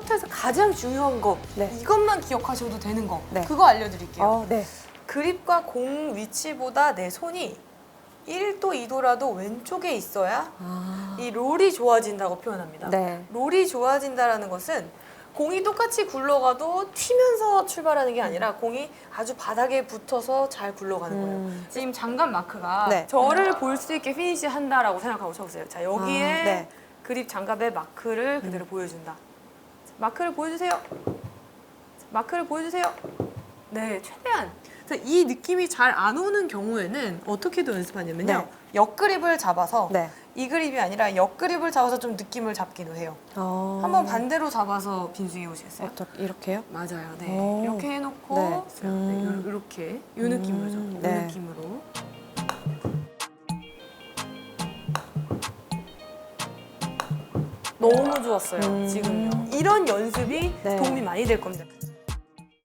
퍼터에서 가장 중요한 거 네. 이것만 기억하셔도 되는 거 네. 그거 알려드릴게요. 어, 네. 그립과 공 위치보다 내 손이 1도 2도라도 왼쪽에 있어야 아. 이 롤이 좋아진다고 표현합니다. 네. 롤이 좋아진다라는 것은 공이 똑같이 굴러가도 튀면서 출발하는 게 아니라 공이 아주 바닥에 붙어서 잘 굴러가는 거예요. 음. 지금 장갑 마크가 네. 저를 볼 수 있게 피니시 한다라고 생각하고 쳐보세요. 자 여기에 아, 네. 그립 장갑의 마크를 그대로 보여준다. 마크를 보여주세요. 마크를 보여주세요. 네, 최대한. 그래서 이 느낌이 잘 안 오는 경우에는 어떻게도 연습하냐면요. 네. 옆그립을 잡아서 네. 이 그립이 아니라 옆그립을 잡아서 좀 느낌을 잡기도 해요. 어. 한번 반대로 잡아서 빈수기 보시겠어요? 어떻게 이렇게요? 맞아요. 네. 오. 이렇게 해놓고 네. 네. 음. 이렇게 이 느낌으로죠. 음, 이 네. 느낌으로. 너무 좋았어요. 음. 지금요. 이런 연습이 네. 도움이 많이 될 겁니다.